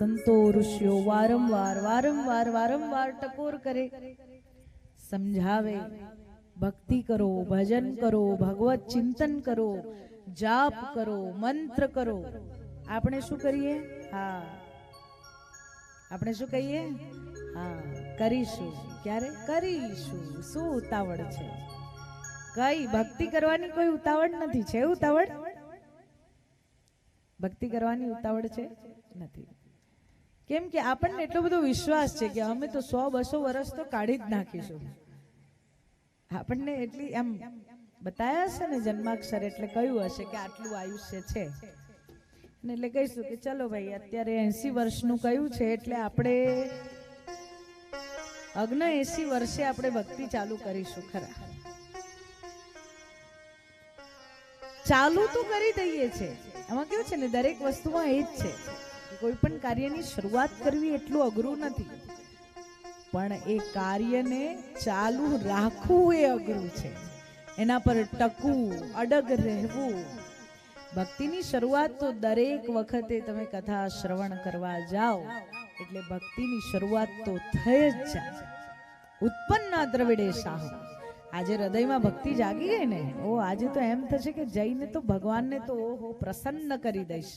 સંતો ઋષિઓ વારંવાર વારંવાર વારંવાર ટકોર કરે. સમજાવે. ભક્તિ કરો, ભજન કરો, ભગવત ચિંતન કરો, જાપ કરો, મંત્ર કરો. આપણે શું કરીએ? હા. આપણે શું કહીએ? હા. કરીશું. ક્યારે? કરીશું. શું ઉતાવળ છે? કઈ? ભક્તિ કરવાની કોઈ ઉતાવળ નથી. છે ઉતાવળ? ભક્તિ કરવાની ઉતાવળ છે? નથી. કેમ કે આપણને એટલો બધો વિશ્વાસ છે કે અમે તો સો બસો વર્ષ તો કાઢી જ નાખીશું. આપણને એટલી એમ બતાયા છે ને જન્માક્ષર એટલે કયું હશે કે આટલું આયુષ્ય છે. એટલે કહીશું કે ચલો ભાઈ, અત્યારે એસી વર્ષનું કયું છે એટલે આપણે અગ્ન એસી વર્ષે આપણે ભક્તિ ચાલુ કરીશું ખરા. ચાલુ તો કરી દઈએ છે. આમાં કેવું છે ને, દરેક વસ્તુમાં એ જ છે. કોઈ પણ કાર્યની શરૂઆત કરવી એટલું અઘરું નથી. પણ એ કાર્યને ચાલુ રાખવું એ અઘરું છે. એના પર ટકવું, અડગ રહેવું. ભક્તિની શરૂઆત તો દરેક વખતે તમે કથા શ્રવણ કરવા જાઓ, એટલે ભક્તિની શરૂઆત તો થઈ જ જાય. ઉત્પન્ન દ્રવિડે શાહ આજે હૃદયમાં ભક્તિ જાગી ગઈ ને? ઓ, આજે તો એમ થશે કે જઈને તો ભગવાનને તો પ્રસન્ન કરી દઈશ.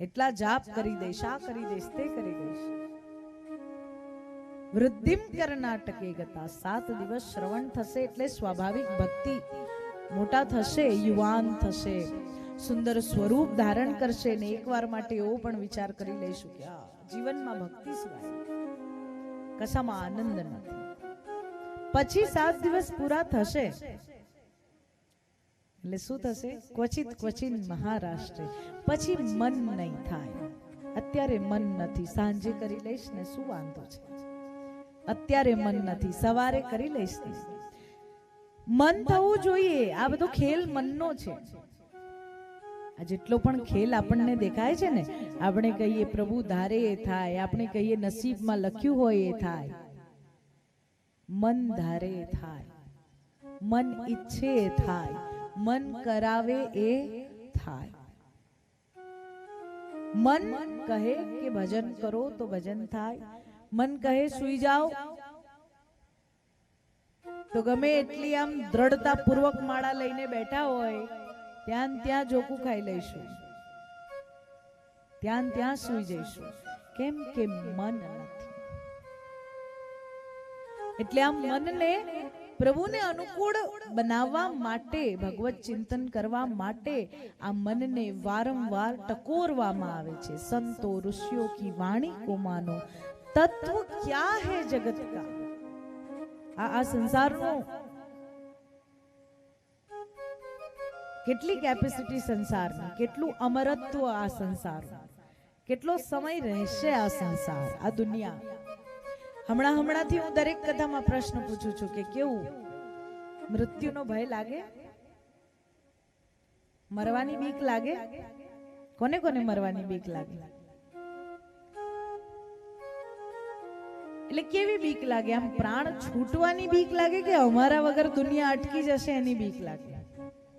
એટલા જાપ કરી દઈશ, આ કરી દઈશ, તે કરી દઈશ. વૃદ્ધિમ કર્ણાટકે ગતા સાત દિવસ શ્રવણ થશે એટલે સ્વાભાવિક ભક્તિ મોટા થશે, યુવાન થશે. સુંદર સ્વરૂપ ધારણ કરશે ને એકવાર માટે એવો પણ વિચાર કરી લઈશું કે જીવનમાં ભક્તિ સિવાય કશામાં આનંદ નથી. પછી સાત દિવસ પૂરા થશે. એટલે શું થશે? ક્વચિત ક્વચિત મહારાષ્ટ્ર. પછી મન નહીં થાય. અત્યારે મન નથી. સાંજે કરી લઈશ ને શું વાંધો છે? અત્યારે મન નથી. સવારે કરી લઈશ ને. મન થવું જોઈએ. આ બધો ખેલ મનનો છે. આ જેટલો પણ ખેલ આપણને દેખાય છે ને, આપણે કહીએ પ્રભુ ધારે એ થાય. આપણે કહીએ નસીબમાં લખ્યું હોય એ થાય. મન ધારે એ થાય. મન ઈચ્છે એ થાય. મન કરાવે એ થાય. મન કહે કે ભજન કરો તો ભજન થાય. મન કહે સુઈ જાઓ તો ગમે એટલી આમ દ્રઢતા પૂર્વક માળા લઈને બેઠા હોય, ત્યાં ત્યાં જોકું ખાઈ લઈશું. ત્યાં ત્યાં સુઈ જઈશું. કેમ કે મન નથી. એટલે આમ મનને પ્રભુને અનુકૂળ બનાવવા માટે, ભગવત ચિંતન કરવા માટે આ મનને વારંવાર ટકોરવામાં આવે છે. સંતો, ઋષિઓ કી વાણી કો માનો તત્વ ક્યા હે જગત કા? આ આ સંસારનો કેટલી કેપેસિટી સંસારની, કેટલું અમરત્વ આ સંસારનું, કેટલો સમય રહેશે આ સંસાર, આ દુનિયા? હમણાં હમણાંથી હું દરેક કથામાં પ્રશ્ન પૂછું છું કે કેવું? મૃત્યુનો ભય લાગે? મરવાની બીક લાગે? કોને કોને મરવાની બીક લાગે? એટલે કેવી બીક લાગે? આમ પ્રાણ છૂટવાની બીક લાગે કે અમારા વગર દુનિયા અટકી જશે એની બીક લાગે?